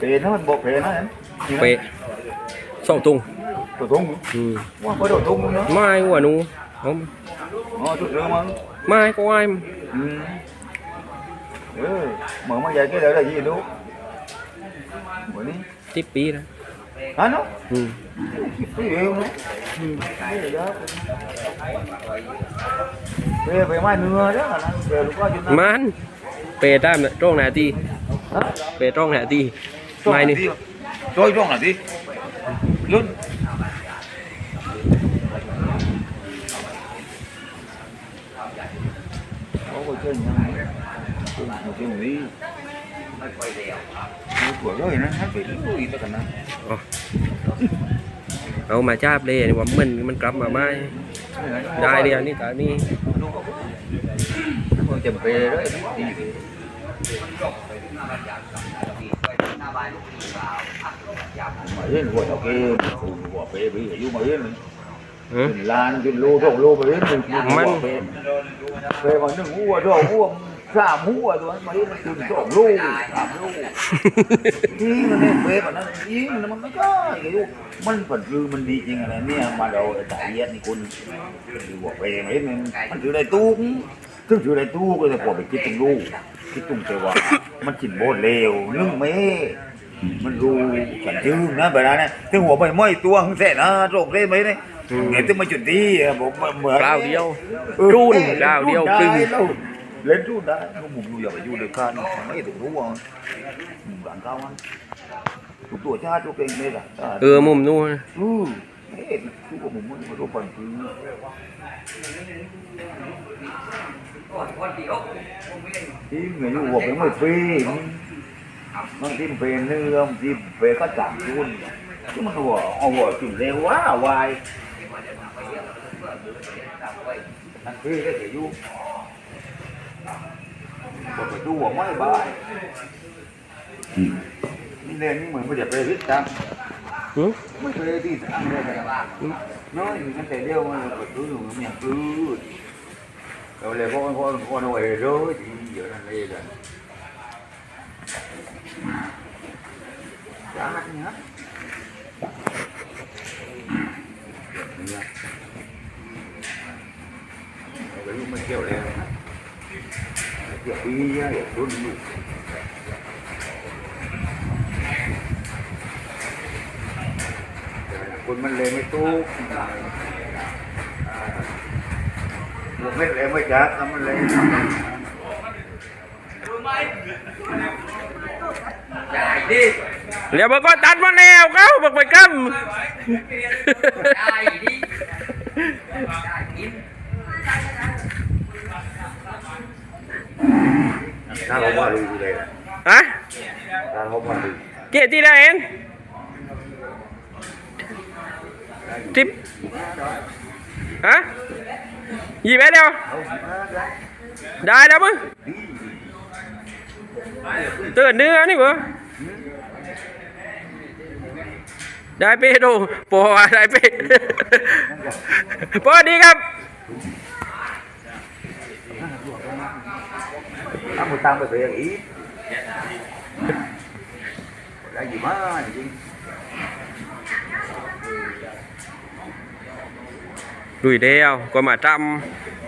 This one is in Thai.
Tiền nó mình bộ tiền nó Về. Sổ tung. Sổ tung. Ừ. Ủa, có đồ tung nữa. Mai quả nu. Không. Ờ, chút nữa mà. Mai có ai mà. Ừ. Ừ, mở mà giờ cái đấy là gì đúng? Bởi đi. Tiếp bí đó. Hả nó? Ừ. Cái gì không? Ừ. Cái gì đó. Về về mai mưa đó là về lúc có chuyện. Man. Về ta trong này thì ได้ไหมตรงไหนตี Hả? เปะตรงไหนตี Trông ไม้ là นี่ gì? Trôi trông là gì? Luôn. Có cái chân nha. Chân một chân một đi. Một tuổi rồi nó hát cái gì ta cần nó. เอามาจับเลยนี่ว่ามันมันกลับมาไม้ได้เดียวนี่ตานี่ Nó chầm về จบน้าบ้านยาสองนาทีไปถึงหน้าบ้านลูกพี่สาวพักรยาวมาเล่นหัวตะกียบหัวเปย์ไปอายุมาเล่นเลยขึ้นลานขึ้นโลสองโลไปเล่นมันเปย์วันนึงหัวทุกหัวสามหัวตัวนั้นมาเล่นขึ้นสองโลสามโลนี่มันเนเปย์แบบนั้นยิงมันไม่ก็อายุมันฝันคือมันดีจริงอะไรเนี่ยมาเราแต่เย็ดนี่คุณหัวเปย์ไหมมันมันถือได้ตู้ซึ่งถือได้ตู้ก็จะปวดไปกินถึงลูก คิดตรงแต่ว่า มันจินโบนเลวนึ่งเมมันรู้ฉันชื่อนะแบบนั้นนะถึงหัวไปไม่ตัวหึงเสร็จนะโรคเล่ไหมเนี่ยเห็นถึงมาจุดที่ผมเหมือนกล่าวเดียวจูนกล่าวเดียวตึงเล่นจูนได้มุมอยู่อย่าไปอยู่เลยกันไม่ถึงรู้ว่าหลังเก้าวันทุกตัวชาติตัวเก่งเลยล่ะเออมุมนู้นอือเอ๊ะทุกคนมันมันรู้ปันคือที่เงย อยู่หัวเป็นไม่ฟรีมันที่เป็นเนื้อที่เป็นก็จับยุนที่มันหัวเอาหัวจุ่มเร็วว้าวายนั่นคือได้แต่ยุ่งบอกไปดูหัวไม่บาย นี่เนี่ยนี่เหมือนไม่ได้ไปริดตัง หือ ไม่เคยที่ตังเลยแต่ว่าน้อยมันแต่เดียวมันก็ตื้อหนูมันยังตื้อเราเลยพอพอพอหน่วยrồi thì How you doing? Đã ăn nhá. Cái lúc mà kiểu đi ra, kiểu xuống đi Quân mình lên mới tốt Một lên mới chát, nó lên เดี๋ยวมันก็ตัดมาแนวเขาบอกไปกถ้าเขามาดูเลยฮะถ้าเขามาดูเกตที่ไหนเองทิปฮะหยิบไปเดียวได้แล้วมึงเตื่นเนื้อนี่เบอ ได้เป้ดูปอได้เป้ ปอดีครับ ถ้ามือตั้งไปเสียอีกได้gì mà gì ดุยเดียวก็มาจำ